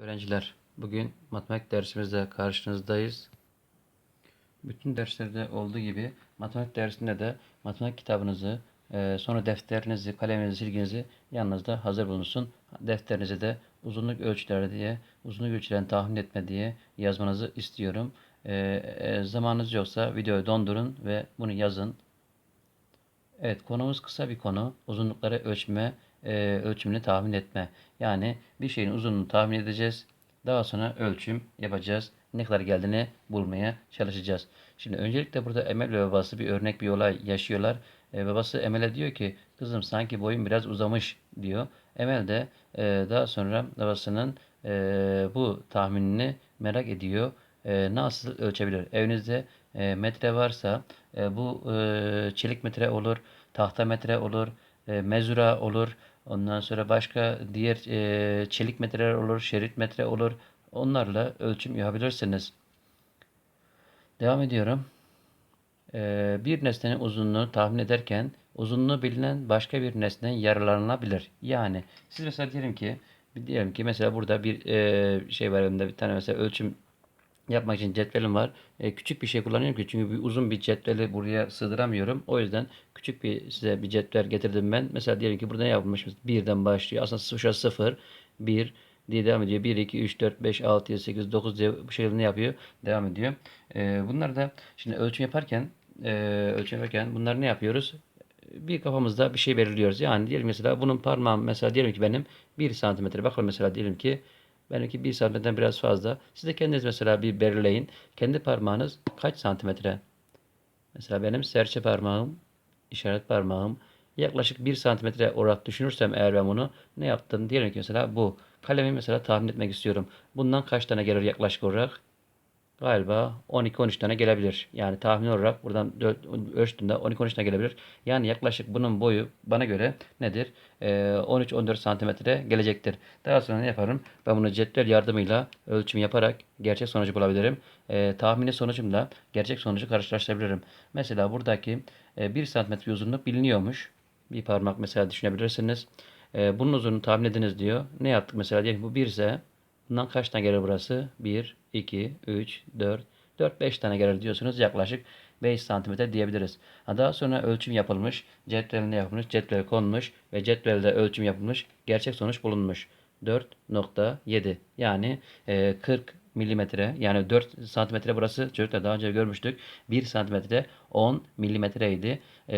Öğrenciler, bugün matematik dersimizde karşınızdayız. Bütün derslerde olduğu gibi matematik dersinde de matematik kitabınızı, e, sonra defterinizi, kaleminizi, silginizi yanınızda hazır bulunsun. Defterinize de uzunluk ölçüleri diye, uzunluk ölçülerini tahmin etme diye yazmanızı istiyorum. E, e, zamanınız yoksa videoyu dondurun ve bunu yazın. Evet, konumuz kısa bir konu. Uzunlukları ölçme, e, ölçümünü tahmin etme. Yani bir şeyin uzunluğunu tahmin edeceğiz. Daha sonra ölçüm yapacağız. Ne kadar geldiğini bulmaya çalışacağız. Şimdi öncelikle burada Emel ve babası bir örnek bir olay yaşıyorlar. E, babası Emel'e diyor ki kızım sanki boyun biraz uzamış diyor. Emel de e, daha sonra babasının e, bu tahminini merak ediyor. E, nasıl ölçebilir? Evinizde e, metre varsa e, bu e, çelik metre olur, tahta metre olur, e, mezura olur. Ondan sonra başka diğer e, çelik metreler olur, şerit metre olur. Onlarla ölçüm yapabilirsiniz. Devam ediyorum. E, bir nesnenin uzunluğunu tahmin ederken uzunluğu bilinen başka bir nesneden yararlanılabilir. Yani siz mesela diyelim ki diyelim ki mesela burada bir e, şey var elimde bir tane mesela ölçüm yapmak için cetvelim var. E, küçük bir şey kullanıyorum ki çünkü bir uzun bir cetveli buraya sığdıramıyorum. O yüzden küçük bir size bir cetvel getirdim ben. Mesela diyelim ki burada ne yapılmış? Birden başlıyor. Aslında şurası 0, 1 diye devam ediyor. 1, 2, 3, 4, 5, 6, 7, 8, 9 diye bu şekilde ne yapıyor? Devam ediyor. E, bunlar da şimdi ölçüm yaparken e, ölçüm yaparken bunları ne yapıyoruz? bir kafamızda bir şey belirliyoruz. Yani diyelim mesela bunun parmağım mesela diyelim ki benim 1 santimetre. Bakalım mesela diyelim ki Benimki 1 santimetreden biraz fazla. Siz de kendiniz mesela bir belirleyin. Kendi parmağınız kaç santimetre? Mesela benim serçe parmağım, işaret parmağım yaklaşık 1 santimetre olarak düşünürsem eğer ben bunu ne yaptım? Diyelim ki mesela bu. Kalemi mesela tahmin etmek istiyorum. Bundan kaç tane gelir yaklaşık olarak? Galiba 12-13 tane gelebilir. Yani tahmin olarak buradan ölçtüğümde 12-13 tane gelebilir. Yani yaklaşık bunun boyu bana göre nedir? Ee, 13-14 santimetre gelecektir. Daha sonra ne yaparım? Ben bunu cetvel yardımıyla ölçüm yaparak gerçek sonucu bulabilirim. Ee, tahmini sonucumla gerçek sonucu karşılaştırabilirim. Mesela buradaki e, 1 santimetre uzunluk biliniyormuş. Bir parmak mesela düşünebilirsiniz. Ee, bunun uzunluğunu tahmin ediniz diyor. Ne yaptık mesela diyelim bu 1 ise Bundan kaç tane gelir burası? 1, 2, 3, 4, 4, 5 tane gelir diyorsunuz. Yaklaşık 5 santimetre diyebiliriz. Daha sonra ölçüm yapılmış, cetvelinde yapılmış, cetvel konmuş ve cetvelde ölçüm yapılmış, gerçek sonuç bulunmuş. 4.7 yani e, 40 milimetre yani 4 santimetre burası çocuklar daha önce görmüştük. 1 santimetre 10 milimetreydi. E,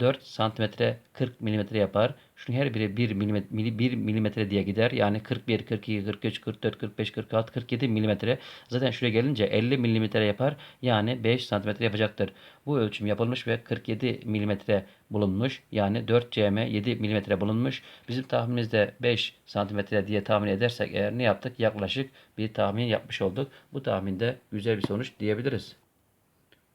4 santimetre 40 milimetre yapar. Şunun her biri 1 milimetre, 1 milimetre diye gider. Yani 41, 42, 43, 44, 45, 46, 47 milimetre. Zaten şuraya gelince 50 milimetre yapar. Yani 5 santimetre yapacaktır. Bu ölçüm yapılmış ve 47 milimetre bulunmuş. Yani 4 cm 7 milimetre bulunmuş. Bizim tahminimizde 5 santimetre diye tahmin edersek eğer ne yaptık? Yaklaşık bir tahmin yapmış olduk. Bu tahminde güzel bir sonuç diyebiliriz.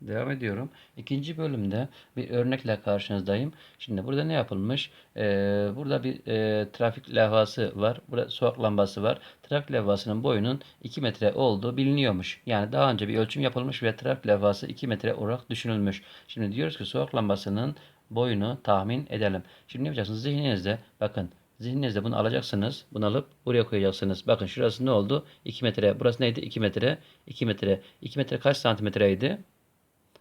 Devam ediyorum. İkinci bölümde bir örnekle karşınızdayım. Şimdi burada ne yapılmış? Ee, burada bir e, trafik levhası var. Burada sokak lambası var. Trafik levhasının boyunun 2 metre olduğu biliniyormuş. Yani daha önce bir ölçüm yapılmış ve trafik levhası 2 metre olarak düşünülmüş. Şimdi diyoruz ki sokak lambasının boyunu tahmin edelim. Şimdi ne yapacaksınız? Zihninizde bakın Zihninizde bunu alacaksınız. Bunu alıp buraya koyacaksınız. Bakın şurası ne oldu? 2 metre. Burası neydi? 2 metre. 2 metre. 2 metre kaç santimetreydi?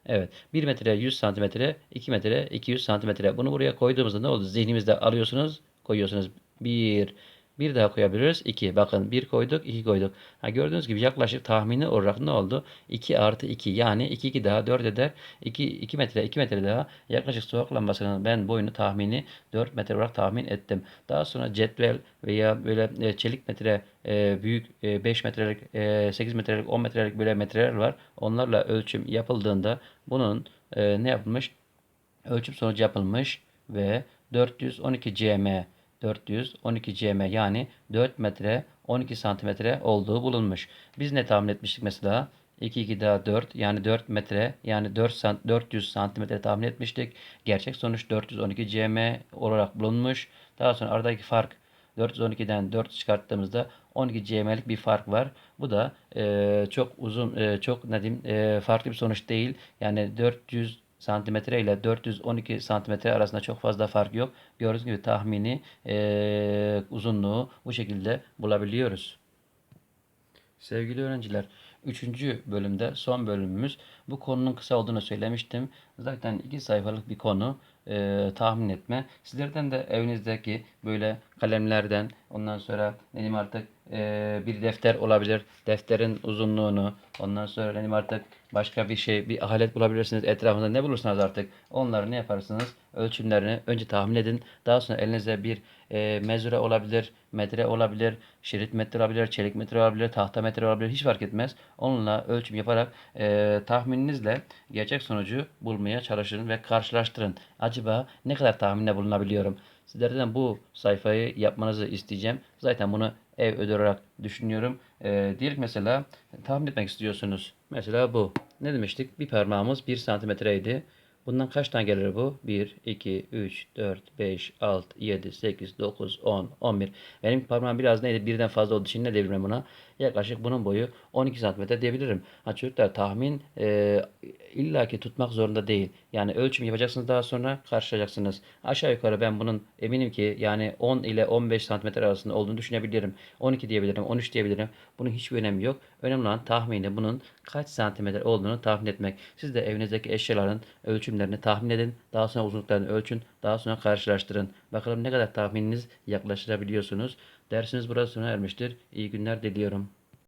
Evet. 1 metre 100 santimetre, 2 metre 200 santimetre. Bunu buraya koyduğumuzda ne oldu? Zihnimizde alıyorsunuz, koyuyorsunuz. 1, bir daha koyabiliriz. 2. Bakın 1 koyduk, 2 koyduk. Ha, gördüğünüz gibi yaklaşık tahmini olarak ne oldu? 2 artı 2 yani 2 2 daha 4 eder. 2, 2 metre 2 metre daha yaklaşık sokak lambasının ben boyunu tahmini 4 metre olarak tahmin ettim. Daha sonra cetvel veya böyle e, çelik metre e, büyük e, 5 metrelik, e, 8 metrelik, 10 metrelik böyle metreler var. Onlarla ölçüm yapıldığında bunun e, ne yapılmış? Ölçüm sonucu yapılmış ve 412 cm 412 cm yani 4 metre 12 santimetre olduğu bulunmuş. Biz ne tahmin etmiştik mesela? 2 2 daha 4 yani 4 metre yani 4 sant 400 santimetre tahmin etmiştik. Gerçek sonuç 412 cm olarak bulunmuş. Daha sonra aradaki fark 412'den 4 çıkarttığımızda 12 cm'lik bir fark var. Bu da e, çok uzun, e, çok ne diyeyim, e, farklı bir sonuç değil. Yani 400 santimetre ile 412 santimetre arasında çok fazla fark yok. Gördüğünüz gibi tahmini e, uzunluğu bu şekilde bulabiliyoruz. Sevgili öğrenciler, 3. bölümde son bölümümüz. Bu konunun kısa olduğunu söylemiştim. Zaten iki sayfalık bir konu e, tahmin etme. Sizlerden de evinizdeki böyle kalemlerden ondan sonra benim artık e, bir defter olabilir. Defterin uzunluğunu ondan sonra benim artık başka bir şey bir alet bulabilirsiniz. Etrafında ne bulursanız artık onları ne yaparsınız? Ölçümlerini önce tahmin edin. Daha sonra elinize bir e, mezure olabilir, metre olabilir, şerit metre olabilir, çelik metre olabilir, tahta metre olabilir. Hiç fark etmez. Onunla ölçüm yaparak e, tahmininizle gerçek sonucu bulmaya çalışın ve karşılaştırın. Acaba ne kadar tahminde bulunabiliyorum? Sizlerden bu sayfayı yapmanızı isteyeceğim. Zaten bunu ev ödev olarak düşünüyorum. E, diyelim mesela tahmin etmek istiyorsunuz. Mesela bu. Ne demiştik? Bir parmağımız 1 santimetreydi. Bundan kaç tane gelir bu? 1, 2, 3, 4, 5, 6, 7, 8, 9, 10, 11. Benim parmağım biraz neydi? Birden fazla olduğu için ne diyebilirim buna? Yaklaşık bunun boyu 12 santimetre diyebilirim. Ha çocuklar tahmin e, illaki tutmak zorunda değil. Yani ölçüm yapacaksınız daha sonra karşılayacaksınız. Aşağı yukarı ben bunun eminim ki yani 10 ile 15 santimetre arasında olduğunu düşünebilirim. 12 diyebilirim, 13 diyebilirim. Bunun hiçbir önemi yok. Önemli olan tahmini bunun kaç santimetre olduğunu tahmin etmek. Siz de evinizdeki eşyaların ölçümlerini tahmin edin. Daha sonra uzunluklarını ölçün. Daha sonra karşılaştırın. Bakalım ne kadar tahmininiz yaklaştırabiliyorsunuz. Dersiniz burada sona ermiştir. İyi günler diliyorum.